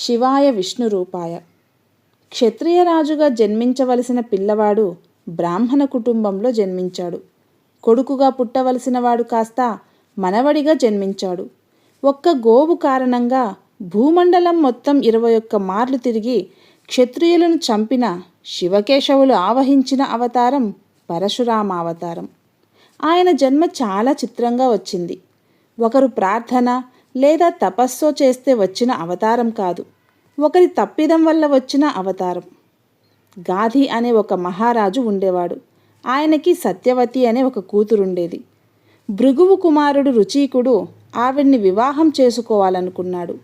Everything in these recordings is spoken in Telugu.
శివాయ విష్ణు రూపాయ క్షత్రియరాజుగా జన్మించవలసిన పిల్లవాడు బ్రాహ్మణ కుటుంబంలో జన్మించాడు. కొడుకుగా పుట్టవలసిన వాడు కాస్త మనవడిగా జన్మించాడు. ఒక్క గోవు కారణంగా భూమండలం మొత్తం ఇరవై ఒక్క మార్లు తిరిగి క్షత్రియులను చంపిన శివకేశవులు ఆవహించిన అవతారం పరశురామ అవతారం ఆయన జన్మ చాలా చిత్రంగా వచ్చింది. ఒకరు ప్రార్థన లేదా తపస్సు చేస్తే వచ్చిన అవతారం కాదు. ఒకరి తప్పిదం వల్ల వచ్చిన అవతారం. గాధి అనే ఒక మహారాజు ఉండేవాడు. ఆయనకి సత్యవతి అనే ఒక కూతురుండేది. భృగువు కుమారుడు రుచీకుడు ఆవిడ్ని వివాహం చేసుకోవాలనుకున్నాడు.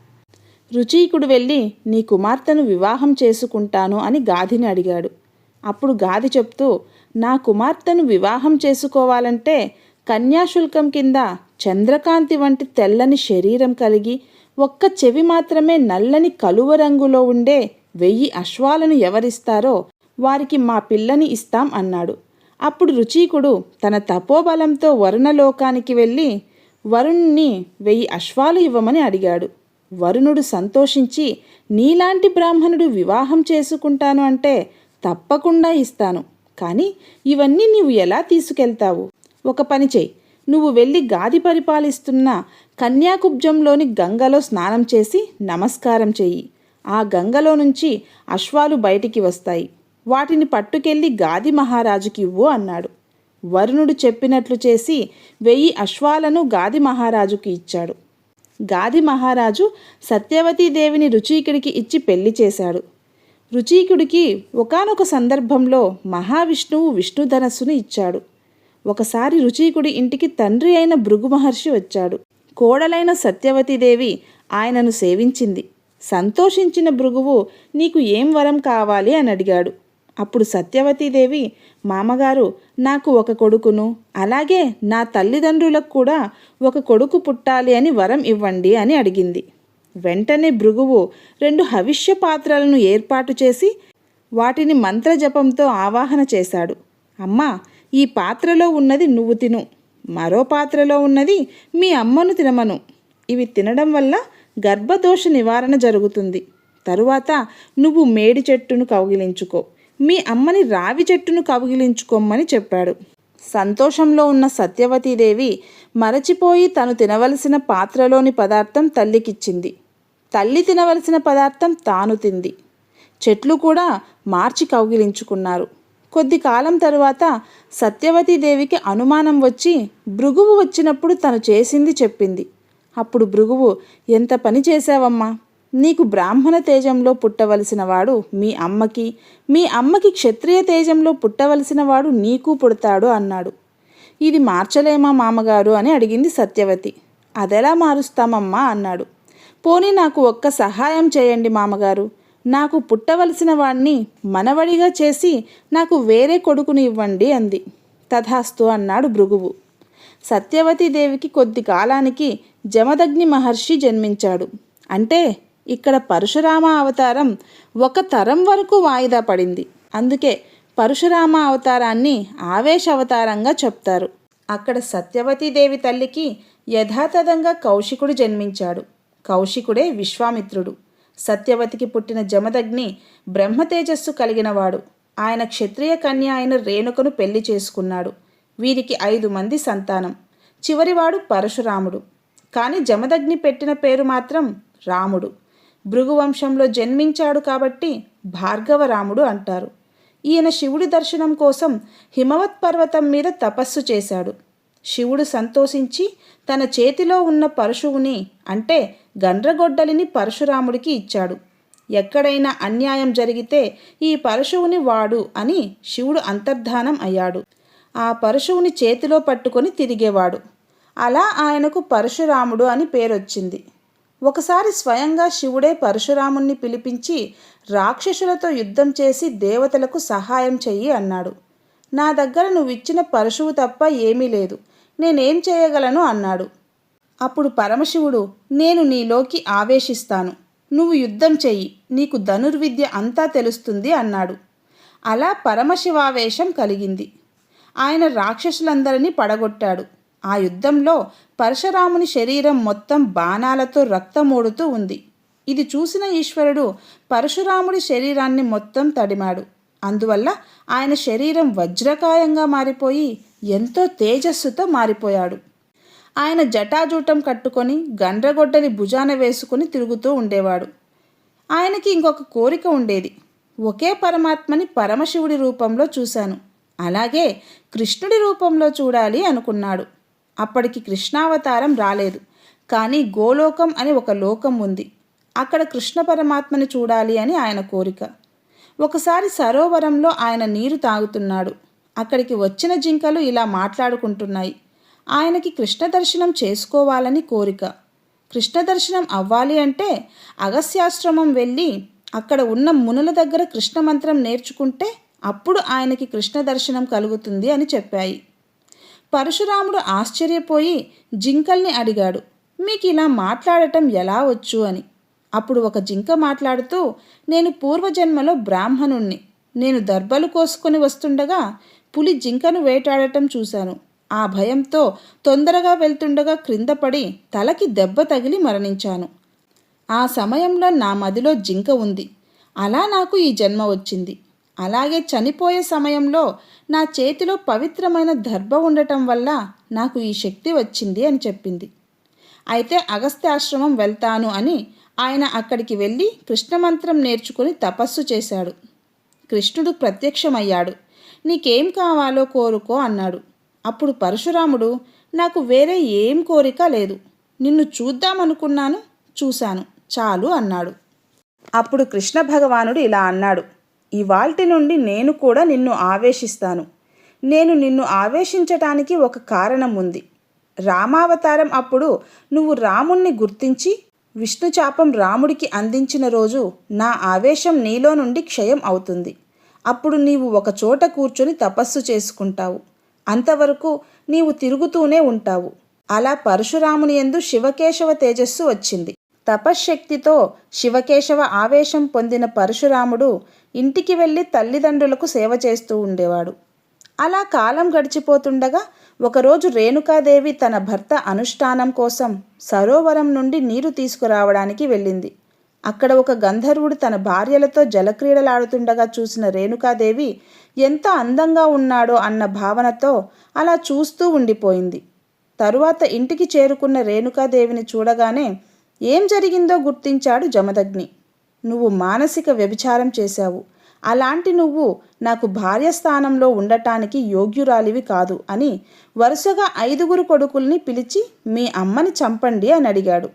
రుచీకుడు వెళ్ళి నీ కుమార్తెను వివాహం చేసుకుంటాను అని గాధిని అడిగాడు. అప్పుడు గాది చెప్తూ నా కుమార్తెను వివాహం చేసుకోవాలంటే కన్యాశుల్కం కింద చంద్రకాంతి వంటి తెల్లని శరీరం కలిగి ఒక్క చెవి మాత్రమే నల్లని కలువ రంగులో ఉండే వెయ్యి అశ్వాలను ఎవరిస్తారో వారికి మా పిల్లని ఇస్తాం అన్నాడు. అప్పుడు రుచీకుడు తన తపోబలంతో వరుణలోకానికి వెళ్ళి వరుణ్ణి వెయ్యి అశ్వాలు ఇవ్వమని అడిగాడు. వరుణుడు సంతోషించి నీలాంటి బ్రాహ్మణుడు వివాహం చేసుకుంటాను అంటే తప్పకుండా ఇస్తాను. కానీ ఇవన్నీ నీవు ఎలా తీసుకెళ్తావు? ఒక పని చెయ్యి నువ్వు వెళ్ళి గాది పరిపాలిస్తున్న కన్యాకుబ్జంలోని గంగలో స్నానం చేసి నమస్కారం చెయ్యి. ఆ గంగలో నుంచి అశ్వాలు బయటికి వస్తాయి. వాటిని పట్టుకెళ్ళి గాది మహారాజుకి ఇవ్వు అన్నాడు. వరుణుడు చెప్పినట్లు చేసి వెయ్యి అశ్వాలను గాది మహారాజుకి ఇచ్చాడు. గాది మహారాజు సత్యవతీదేవిని రుచీకుడికి ఇచ్చి పెళ్ళి చేశాడు. రుచీకుడికి ఒకానొక సందర్భంలో మహావిష్ణువు విష్ణుధనస్సును ఇచ్చాడు. ఒకసారి రుచీకుడి ఇంటికి తండ్రి అయిన భృగు మహర్షి వచ్చాడు. కోడలైన సత్యవతీదేవి ఆయనను సేవించింది. సంతోషించిన భృగువు నీకు ఏం వరం కావాలి అని అడిగాడు. అప్పుడు సత్యవతీదేవి మామగారు నాకు ఒక కొడుకును అలాగే నా తల్లిదండ్రులకు కూడా ఒక కొడుకు పుట్టాలి అని వరం ఇవ్వండి అని అడిగింది. వెంటనే భృగువు రెండు హవిష్య పాత్రలను ఏర్పాటు చేసి వాటిని మంత్రజపంతో ఆవాహన చేశాడు. అమ్మా ఈ పాత్రలో ఉన్నది నువ్వు తిను. మరో పాత్రలో ఉన్నది మీ అమ్మను తినమను. ఇవి తినడం వల్ల గర్భదోష నివారణ జరుగుతుంది. తరువాత నువ్వు మేడి చెట్టును కౌగిలించుకో. మీ అమ్మని రావి చెట్టును కౌగిలించుకోమని చెప్పాడు. సంతోషంలో ఉన్న సత్యవతీదేవి మరచిపోయి తను తినవలసిన పాత్రలోని పదార్థం తల్లికిచ్చింది. తల్లి తినవలసిన పదార్థం తాను తింది. చెట్లు కూడా మార్చి కౌగిలించుకున్నారు. కొద్ది కాలం తరువాత సత్యవతీదేవికి అనుమానం వచ్చి భృగువు వచ్చినప్పుడు తను చేసింది చెప్పింది. అప్పుడు భృగువు ఎంత పని చేశావమ్మా? నీకు బ్రాహ్మణ తేజంలో పుట్టవలసిన వాడు మీ అమ్మకి మీ అమ్మకి క్షత్రియ తేజంలో పుట్టవలసిన వాడు నీకు పుడతాడు అన్నాడు. ఇది మార్చలేమా మామగారు? అని అడిగింది సత్యవతి. అదెలా మారుస్తామమ్మా? అన్నాడు. పోనీ నాకు ఒక్క సహాయం చేయండి మామగారు. నాకు పుట్టవలసిన వాణ్ణి మనవడిగా చేసి నాకు వేరే కొడుకుని ఇవ్వండి అంది. తథాస్తు అన్నాడు భృగువు. సత్యవతీదేవికి కొద్ది కాలానికి జమదగ్ని మహర్షి జన్మించాడు. అంటే ఇక్కడ పరశురామ అవతారం ఒక తరం వరకు వాయిదా పడింది. అందుకే పరశురామ అవతారాన్ని ఆవేశ అవతారంగా చెప్తారు. అక్కడ సత్యవతీదేవి తల్లికి యథాతథంగా కౌశికుడు జన్మించాడు. కౌశికుడే విశ్వామిత్రుడు. సత్యవతికి పుట్టిన జమదగ్ని బ్రహ్మతేజస్సు కలిగినవాడు. ఆయన క్షత్రియ కన్య అయిన రేణుకను పెళ్ళి చేసుకున్నాడు. వీరికి ఐదు మంది సంతానం. చివరివాడు పరశురాముడు. కానీ జమదగ్ని పెట్టిన పేరు మాత్రం రాముడు. భృగువంశంలో జన్మించాడు కాబట్టి భార్గవరాముడు అంటారు. ఈయన శివుడి దర్శనం కోసం హిమవత్ పర్వతం మీద తపస్సు చేశాడు. శివుడు సంతోషించి తన చేతిలో ఉన్న పరశువుని అంటే గండ్రగొడ్డలిని పరశురాముడికి ఇచ్చాడు. ఎక్కడైనా అన్యాయం జరిగితే ఈ పరశువుని వాడు అని శివుడు అంతర్ధానం అయ్యాడు. ఆ పరశువుని చేతిలో పట్టుకొని తిరిగేవాడు. అలా ఆయనకు పరశురాముడు అని పేరొచ్చింది. ఒకసారి స్వయంగా శివుడే పరశురాముణ్ణి పిలిపించి రాక్షసులతో యుద్ధం చేసి దేవతలకు సహాయం చెయ్యి అన్నాడు. నా దగ్గర నువ్విచ్చిన పరశువు తప్ప ఏమీ లేదు. నేనేం చేయగలను? అన్నాడు. అప్పుడు పరమశివుడు నేను నీలోకి ఆవేశిస్తాను. నువ్వు యుద్ధం చెయ్యి. నీకు ధనుర్విద్య అంతా తెలుస్తుంది అన్నాడు. అలా పరమశివావేశం కలిగింది. ఆయన రాక్షసులందరినీ పడగొట్టాడు. ఆ యుద్ధంలో పరశురాముని శరీరం మొత్తం బాణాలతో రక్తమోడుతూ ఉంది. ఇది చూసిన ఈశ్వరుడు పరశురాముడి శరీరాన్ని మొత్తం తడిమాడు. అందువల్ల ఆయన శరీరం వజ్రకాయంగా మారిపోయి ఎంతో తేజస్సుతో మారిపోయాడు. ఆయన జటాజూటం కట్టుకొని గండ్రగొడ్డని భుజాన వేసుకుని తిరుగుతూ ఉండేవాడు. ఆయనకి ఇంకొక కోరిక ఉండేది. ఒకే పరమాత్మని పరమశివుడి రూపంలో చూశాను. అలాగే కృష్ణుడి రూపంలో చూడాలి అనుకున్నాడు. అప్పటికి కృష్ణావతారం రాలేదు. కానీ గోలోకం అని ఒక లోకం ఉంది. అక్కడ కృష్ణ పరమాత్మని చూడాలి అని ఆయన కోరిక. ఒకసారి సరోవరంలో ఆయన నీరు తాగుతున్నాడు. అక్కడికి వచ్చిన జింకలు ఇలా మాట్లాడుకుంటున్నాయి. ఆయనకి కృష్ణ దర్శనం చేసుకోవాలని కోరిక. కృష్ణ దర్శనం అవ్వాలి అంటే అగస్యాశ్రమం వెళ్ళి అక్కడ ఉన్న మునుల దగ్గర కృష్ణ మంత్రం నేర్చుకుంటే అప్పుడు ఆయనకి కృష్ణ దర్శనం కలుగుతుంది అని చెప్పాయి. పరశురాముడు ఆశ్చర్యపోయి జింకల్ని అడిగాడు మీకు ఇలా మాట్లాడటం ఎలా వచ్చు అని? అప్పుడు ఒక జింక మాట్లాడుతూ నేను పూర్వజన్మలో బ్రాహ్మణుణ్ణి. నేను దర్బలు కోసుకొని వస్తుండగా పులి జింకను వేటాడటం చూశాను. ఆ భయంతో తొందరగా వెళ్తుండగా క్రింద పడి తలకి దెబ్బ తగిలి మరణించాను. ఆ సమయంలో నా మదిలో జింక ఉంది. అలా నాకు ఈ జన్మ వచ్చింది. అలాగే చనిపోయే సమయంలో నా చేతిలో పవిత్రమైన దర్భ ఉండటం వల్ల నాకు ఈ శక్తి వచ్చింది అని చెప్పింది. అయితే అగస్త్యాశ్రమం వెళ్తాను అని ఆయన అక్కడికి వెళ్ళి కృష్ణమంత్రం నేర్చుకుని తపస్సు చేశాడు. కృష్ణుడు ప్రత్యక్షమయ్యాడు. నీకేం కావాలో కోరుకో అన్నాడు. అప్పుడు పరశురాముడు నాకు వేరే ఏం కోరిక లేదు. నిన్ను చూద్దామనుకున్నాను చూశాను. చాలు అన్నాడు. అప్పుడు కృష్ణ భగవానుడు ఇలా అన్నాడు. ఇవాల్టి నుండి నేను కూడా నిన్ను ఆవేశిస్తాను. నేను నిన్ను ఆవేశించటానికి ఒక కారణం ఉంది. రామావతారం అప్పుడు నువ్వు రాముణ్ణి గుర్తించి విష్ణుచాపం రాముడికి అందించిన రోజు నా ఆవేశం నీలో నుండి క్షయం అవుతుంది. అప్పుడు నీవు ఒక చోట కూర్చొని తపస్సు చేసుకుంటావు. అంతవరకు నీవు తిరుగుతూనే ఉంటావు. అలా పరశురాముని ఎందు శివకేశవ తేజస్సు వచ్చింది. తపశ్శక్తితో శివకేశవ ఆవేశం పొందిన పరశురాముడు ఇంటికి వెళ్ళి తల్లిదండ్రులకు సేవ చేస్తూ ఉండేవాడు. అలా కాలం గడిచిపోతుండగా ఒకరోజు రేణుకాదేవి తన భర్త అనుష్ఠానం కోసం సరోవరం నుండి నీరు తీసుకురావడానికి వెళ్ళింది. అక్కడ ఒక గంధర్వుడు తన భార్యలతో జలక్రీడలాడుతుండగా చూసిన రేణుకాదేవి ఎంత అందంగా ఉన్నాడో అన్న భావనతో అలా చూస్తూ ఉండిపోయింది. తరువాత ఇంటికి చేరుకున్న రేణుకాదేవిని చూడగానే ఏం జరిగిందో గుర్తించాడు జమదగ్ని. నువ్వు మానసిక వ్యభిచారం చేశావు. అలాంటి నువ్వు నాకు భార్య స్థానంలో ఉండటానికి యోగ్యురాలివి కాదు అని వరుసగా ఐదుగురు కొడుకుల్ని పిలిచి మీ అమ్మని చంపండి అని అడిగాడు.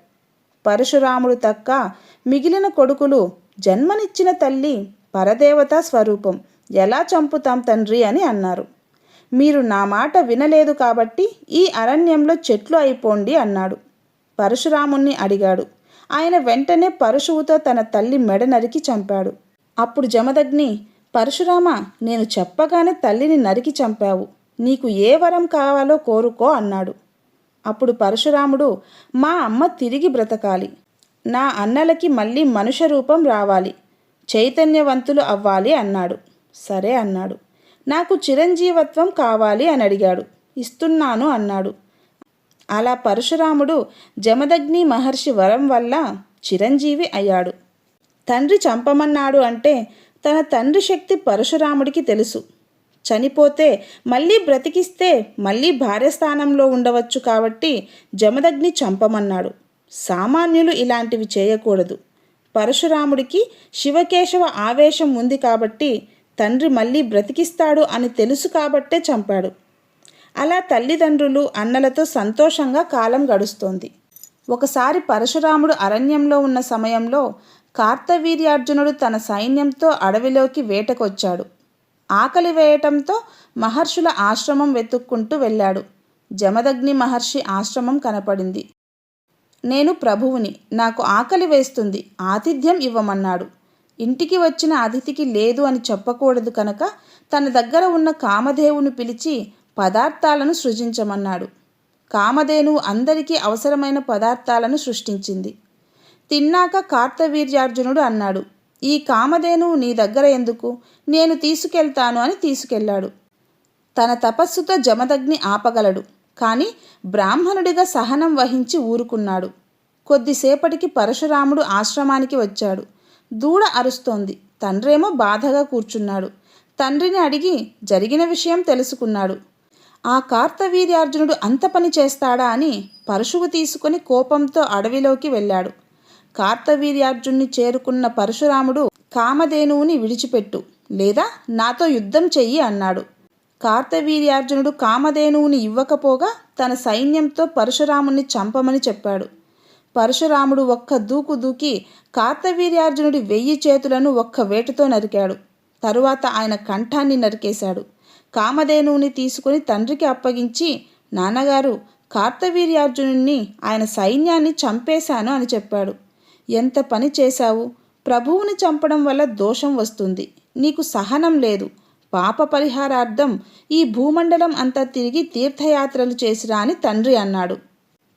పరశురాముడు తక్క మిగిలిన కొడుకులు జన్మనిచ్చిన తల్లి పరదేవత స్వరూపం. ఎలా చంపుతాం తండ్రి అని అన్నారు. మీరు నా మాట వినలేదు కాబట్టి ఈ అరణ్యంలో చెట్లు అయిపోండి అన్నాడు. పరశురాముణ్ణి అడిగాడు. ఆయన వెంటనే పరశువుతో తన తల్లి మెడ నరికి చంపాడు. అప్పుడు జమదగ్ని పరశురామ నేను చెప్పగానే తల్లిని నరికి చంపావు. నీకు ఏ వరం కావాలో కోరుకో అన్నాడు. అప్పుడు పరశురాముడు మా అమ్మ తిరిగి బ్రతకాలి. నా అన్నలకి మళ్ళీ మనుష్య రూపం రావాలి. చైతన్యవంతులు అవ్వాలి అన్నాడు. సరే అన్నాడు. నాకు చిరంజీవత్వం కావాలి అని అడిగాడు. ఇస్తున్నాను అన్నాడు. అలా పరశురాముడు జమదగ్ని మహర్షి వరం వల్ల చిరంజీవి అయ్యాడు. తండ్రి చంపమన్నాడు అంటే తన తండ్రి శక్తి పరశురాముడికి తెలుసు. చనిపోతే మళ్ళీ బ్రతికిస్తే మళ్ళీ భార్య స్థానంలో ఉండవచ్చు కాబట్టి జమదగ్ని చంపమన్నాడు. సామాన్యులు ఇలాంటివి చేయకూడదు. పరశురాముడికి శివకేశవ ఆవేశం ఉంది కాబట్టి తండ్రి మళ్ళీ బ్రతికిస్తాడు అని తెలుసు కాబట్టే చంపాడు. అలా తల్లిదండ్రులు అన్నలతో సంతోషంగా కాలం గడుస్తోంది. ఒకసారి పరశురాముడు అరణ్యంలో ఉన్న సమయంలో కార్తవీర్యార్జునుడు తన సైన్యంతో అడవిలోకి వేటకొచ్చాడు. ఆకలి వేయటంతో మహర్షుల ఆశ్రమం వెతుక్కుంటూ వెళ్ళాడు. జమదగ్ని మహర్షి ఆశ్రమం కనపడింది. నేను ప్రభువుని నాకు ఆకలి వేస్తుంది ఆతిథ్యం ఇవ్వమన్నాడు. ఇంటికి వచ్చిన అతిథికి లేదు అని చెప్పకూడదు కనుక తన దగ్గర ఉన్న కామధేవుని పిలిచి పదార్థాలను సృజించమన్నాడు. కామధేను అందరికీ అవసరమైన పదార్థాలను సృష్టించింది. తిన్నాక కార్తవీర్యార్జునుడు అన్నాడు ఈ కామధేను నీ దగ్గర ఎందుకు? నేను తీసుకెళ్తాను అని తీసుకెళ్ళాడు. తన తపస్సుతో జమదగ్ని ఆపగలడు. కానీ బ్రాహ్మణుడిగా సహనం వహించి ఊరుకున్నాడు. కొద్దిసేపటికి పరశురాముడు ఆశ్రమానికి వచ్చాడు. దూడ అరుస్తోంది. తండ్రేమో బాధగా కూర్చున్నాడు. తండ్రిని అడిగి జరిగిన విషయం తెలుసుకున్నాడు. ఆ కార్తవీర్యార్జునుడు అంత పని చేస్తాడా అని పరశువు తీసుకుని కోపంతో అడవిలోకి వెళ్ళాడు. కార్తవీర్యార్జున్ని చేరుకున్న పరశురాముడు కామధేనువుని విడిచిపెట్టు లేదా నాతో యుద్ధం చెయ్యి అన్నాడు. కార్తవీర్యార్జునుడు కామధేనువుని ఇవ్వకపోగా తన సైన్యంతో పరశురాముని చంపమని చెప్పాడు. పరశురాముడు ఒక్క దూకు దూకి కార్తవీర్యార్జునుడి వెయ్యి చేతులను ఒక్క వేటుతో నరికాడు. తరువాత ఆయన కంఠాన్ని నరికేశాడు. కామధేనువుని తీసుకుని తండ్రికి అప్పగించి నాన్నగారు కార్తవీర్యార్జునుడిని ఆయన సైన్యాన్ని చంపేశాను అని చెప్పాడు. ఎంత పని చేశావు? ప్రభువుని చంపడం వల్ల దోషం వస్తుంది. నీకు సహనం లేదు. పాప పరిహారార్థం ఈ భూమండలం అంతా తిరిగి తీర్థయాత్రలు చేసిరా అని తండ్రి అన్నాడు.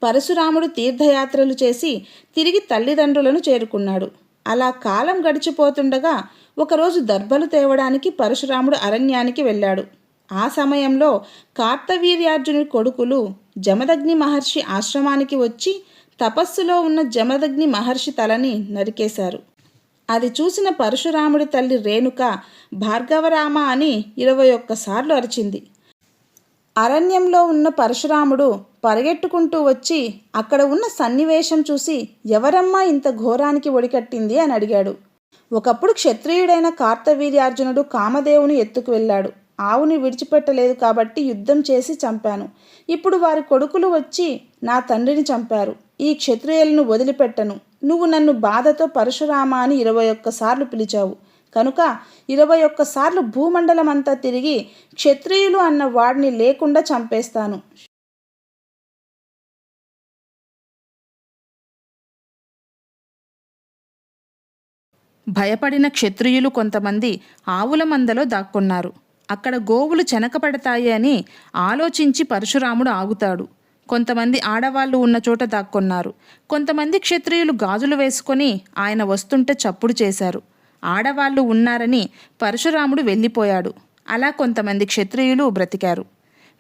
పరశురాముడు తీర్థయాత్రలు చేసి తిరిగి తల్లిదండ్రులను చేరుకున్నాడు. అలా కాలం గడిచిపోతుండగా ఒకరోజు దర్భలు తేవడానికి పరశురాముడు అరణ్యానికి వెళ్ళాడు. ఆ సమయంలో కార్తవీర్యార్జుని కొడుకులు జమదగ్ని మహర్షి ఆశ్రమానికి వచ్చి తపస్సులో ఉన్న జమదగ్ని మహర్షి తలని నరికేశారు. అది చూసిన పరశురాముడి తల్లి రేణుక భార్గవరామ అని ఇరవై ఒక్కసార్లు అరిచింది. అరణ్యంలో ఉన్న పరశురాముడు పరిగెట్టుకుంటూ వచ్చి అక్కడ ఉన్న సన్నివేశం చూసి ఎవరమ్మా ఇంత ఘోరానికి ఒడికట్టింది? అని అడిగాడు. ఒకప్పుడు క్షత్రియుడైన కార్తవీర్యార్జునుడు కామదేవుని ఎత్తుకు వెళ్ళాడు. ఆవుని విడిచిపెట్టలేదు కాబట్టి యుద్ధం చేసి చంపాను. ఇప్పుడు వారి కొడుకులు వచ్చి నా తండ్రిని చంపారు. ఈ క్షత్రియులను వదిలిపెట్టను. నువ్వు నన్ను బాధతో పరశురామ అని ఇరవై ఒక్కసార్లు పిలిచావు. కనుక ఇరవై ఒక్కసార్లు భూమండలం అంతా తిరిగి క్షత్రియులు అన్న వాడిని లేకుండా చంపేస్తాను. భయపడిన క్షత్రియులు కొంతమంది ఆవుల మందలో దాక్కున్నారు. అక్కడ గోవులు చెనకపడతాయి అని ఆలోచించి పరశురాముడు ఆగుతాడు. కొంతమంది ఆడవాళ్ళు ఉన్న చోట దాక్కున్నారు. కొంతమంది క్షత్రియులు గాజులు వేసుకొని ఆయన వస్తుంటే చప్పుడు చేశారు. ఆడవాళ్ళు ఉన్నారని పరశురాముడు వెళ్ళిపోయాడు. అలా కొంతమంది క్షత్రియులు బ్రతికారు.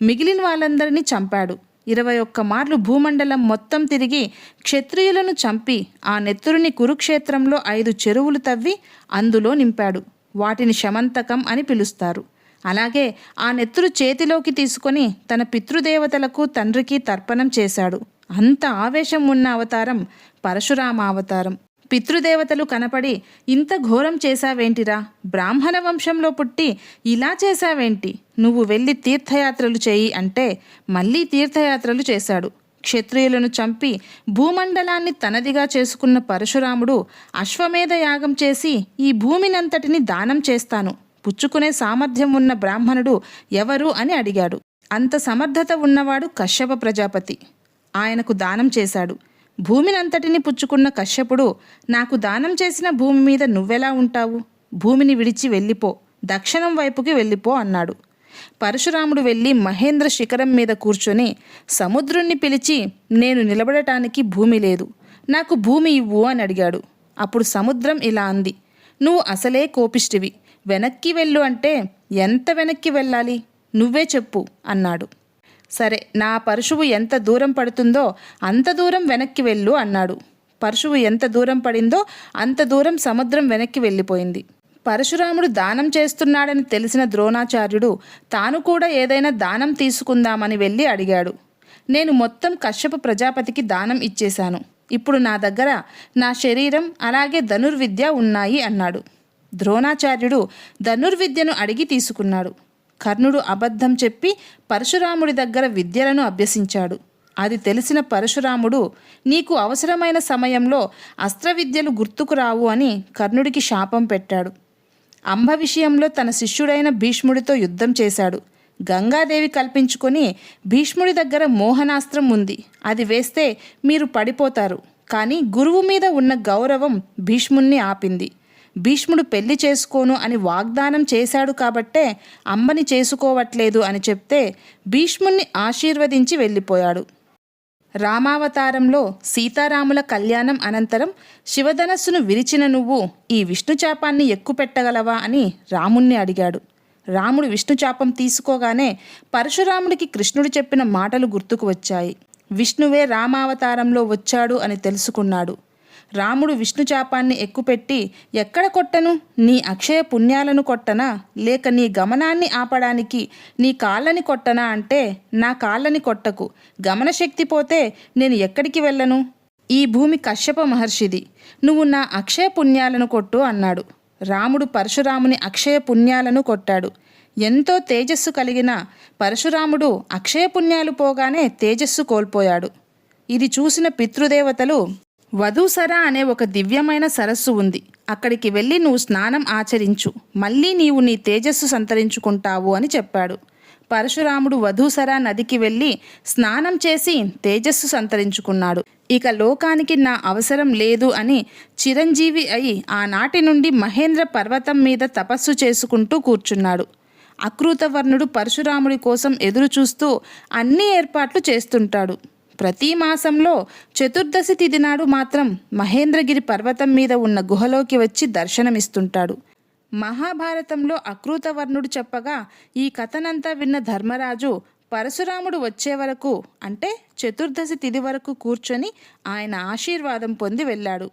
మిగిలిన వాళ్ళందరినీ చంపాడు. ఇరవై ఒక్క మార్లు భూమండలం మొత్తం తిరిగి క్షత్రియులను చంపి ఆ నెత్తురుని కురుక్షేత్రంలో ఐదు చెరువులు తవ్వి అందులో నింపాడు. వాటిని శమంతకం అని పిలుస్తారు. అలాగే ఆ నెత్తురు చేతిలోకి తీసుకొని తన పితృదేవతలకు తండ్రికి తర్పణం చేశాడు. అంత ఆవేశం ఉన్న అవతారం పరశురామ అవతారం. పితృదేవతలు కనపడి ఇంత ఘోరం చేశావేంటిరా? బ్రాహ్మణ వంశంలో పుట్టి ఇలా చేశావేంటి? నువ్వు వెళ్ళి తీర్థయాత్రలు చేయి అంటే మళ్ళీ తీర్థయాత్రలు చేశాడు. క్షత్రియులను చంపి భూమండలాన్ని తనదిగా చేసుకున్న పరశురాముడు అశ్వమేధ యాగం చేసి ఈ భూమినంతటిని దానం చేస్తాను. పుచ్చుకునే సామర్థ్యం ఉన్న బ్రాహ్మణుడు ఎవరు అని అడిగాడు. అంత సమర్థత ఉన్నవాడు కశ్యప ప్రజాపతి. ఆయనకు దానం చేశాడు. భూమినంతటిని పుచ్చుకున్న కశ్యపుడు నాకు దానం చేసిన భూమి మీద నువ్వెలా ఉంటావు? భూమిని విడిచి వెళ్ళిపో. దక్షిణం వైపుకి వెళ్ళిపో అన్నాడు. పరశురాముడు వెళ్ళి మహేంద్ర శిఖరం మీద కూర్చొని సముద్రుణ్ణి పిలిచి నేను నిలబడటానికి భూమి లేదు. నాకు భూమి ఇవ్వు అని అడిగాడు. అప్పుడు సముద్రం ఇలా అంది. నువ్వు అసలే కోపిష్టివి. వెనక్కి వెళ్ళు అంటే ఎంత వెనక్కి వెళ్ళాలి? నువ్వే చెప్పు అన్నాడు. సరే నా పరశువు ఎంత దూరం పడుతుందో అంత దూరం వెనక్కి వెళ్ళు అన్నాడు. పరశువు ఎంత దూరం పడిందో అంత దూరం సముద్రం వెనక్కి వెళ్ళిపోయింది. పరశురాముడు దానం చేస్తున్నాడని తెలిసిన ద్రోణాచార్యుడు తాను కూడా ఏదైనా దానం తీసుకుందామని వెళ్ళి అడిగాడు. నేను మొత్తం కశ్యప ప్రజాపతికి దానం ఇచ్చేశాను. ఇప్పుడు నా దగ్గర నా శరీరం అలాగే ధనుర్విద్య ఉన్నాయి అన్నాడు. ద్రోణాచార్యుడు ధనుర్విద్యను అడిగి తీసుకున్నాడు. కర్ణుడు అబద్ధం చెప్పి పరశురాముడి దగ్గర విద్యలను అభ్యసించాడు. అది తెలిసిన పరశురాముడు నీకు అవసరమైన సమయంలో అస్త్ర విద్యలు గుర్తుకు రావు అని కర్ణుడికి శాపం పెట్టాడు. అంబ విషయంలో తన శిష్యుడైన భీష్ముడితో యుద్ధం చేశాడు. గంగాదేవి కల్పించుకొని భీష్ముడి దగ్గర మోహనాస్త్రం ఉంది. అది వేస్తే మీరు పడిపోతారు. కానీ గురువు మీద ఉన్న గౌరవం భీష్ముణ్ణి ఆపింది. భీష్ముడు పెళ్ళి చేసుకోను అని వాగ్దానం చేశాడు కాబట్టే అంబని చేసుకోవట్లేదు అని చెప్తే భీష్ముణ్ణి ఆశీర్వదించి వెళ్ళిపోయాడు. రామావతారంలో సీతారాముల కళ్యాణం అనంతరం శివధనస్సును విరిచిన నువ్వు ఈ విష్ణుచాపాన్ని ఎక్కుపెట్టగలవా అని రాముణ్ణి అడిగాడు. రాముడు విష్ణుచాపం తీసుకోగానే పరశురాముడికి కృష్ణుడు చెప్పిన మాటలు గుర్తుకు వచ్చాయి. విష్ణువే రామావతారంలో వచ్చాడు అని తెలుసుకున్నాడు. రాముడు విష్ణుచాపాన్ని ఎక్కుపెట్టి ఎక్కడ కొట్టను? నీ అక్షయ పుణ్యాలను కొట్టనా? లేక నీ గమనాన్ని ఆపడానికి నీ కాళ్ళని కొట్టనా అంటే నా కాళ్ళని కొట్టకు. గమనశక్తి పోతే నేను ఎక్కడికి వెళ్ళను? ఈ భూమి కశ్యప మహర్షిది. నువ్వు నా అక్షయ పుణ్యాలను కొట్టు అన్నాడు. రాముడు పరశురాముని అక్షయ పుణ్యాలను కొట్టాడు. ఎంతో తేజస్సు కలిగిన పరశురాముడు అక్షయ పుణ్యాలు పోగానే తేజస్సు కోల్పోయాడు. ఇది చూసిన పితృదేవతలు వధూసర అనే ఒక దివ్యమైన సరస్సు ఉంది. అక్కడికి వెళ్ళి నువ్వు స్నానం ఆచరించు. మళ్ళీ నీవు నీ తేజస్సు సంతరించుకుంటావు అని చెప్పాడు. పరశురాముడు వధూసర నదికి వెళ్ళి స్నానం చేసి తేజస్సు సంతరించుకున్నాడు. ఇక లోకానికి నా అవసరం లేదు అని చిరంజీవి అయి ఆనాటి నుండి మహేంద్ర పర్వతం మీద తపస్సు చేసుకుంటూ కూర్చున్నాడు. అకృతవర్ణుడు పరశురాముడి కోసం ఎదురుచూస్తూ అన్ని ఏర్పాట్లు చేస్తుంటాడు. ప్రతి మాసంలో చతుర్దశి తిథి నాడు మాత్రం మహేంద్రగిరి పర్వతం మీద ఉన్న గుహలోకి వచ్చి దర్శనమిస్తుంటాడు. మహాభారతంలో అకృతవర్ణుడు చెప్పగా ఈ కథనంతా విన్న ధర్మరాజు పరశురాముడు వచ్చే వరకు అంటే చతుర్దశి తిథి వరకు కూర్చొని ఆయన ఆశీర్వాదం పొంది వెళ్ళాడు.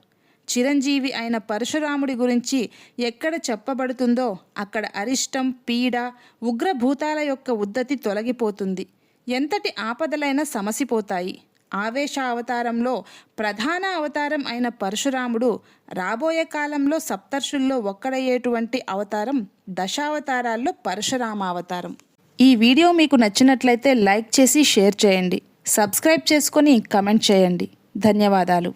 చిరంజీవి అయిన పరశురాముడి గురించి ఎక్కడ చెప్పబడుతుందో అక్కడ అరిష్టం పీడ ఉగ్రభూతాల యొక్క ఉద్ధతి తొలగిపోతుంది. ఎంతటి ఆపదలైనా సమసిపోతాయి. ఆవేశ అవతారంలో ప్రధాన అవతారం అయిన పరశురాముడు రాబోయే కాలంలో సప్తర్షుల్లో ఒక్కడయ్యేటువంటి అవతారం దశావతారాల్లో పరశురామావతారం. ఈ వీడియో మీకు నచ్చినట్లయితే లైక్ చేసి షేర్ చేయండి. సబ్స్క్రైబ్ చేసుకొని కమెంట్ చేయండి. ధన్యవాదాలు.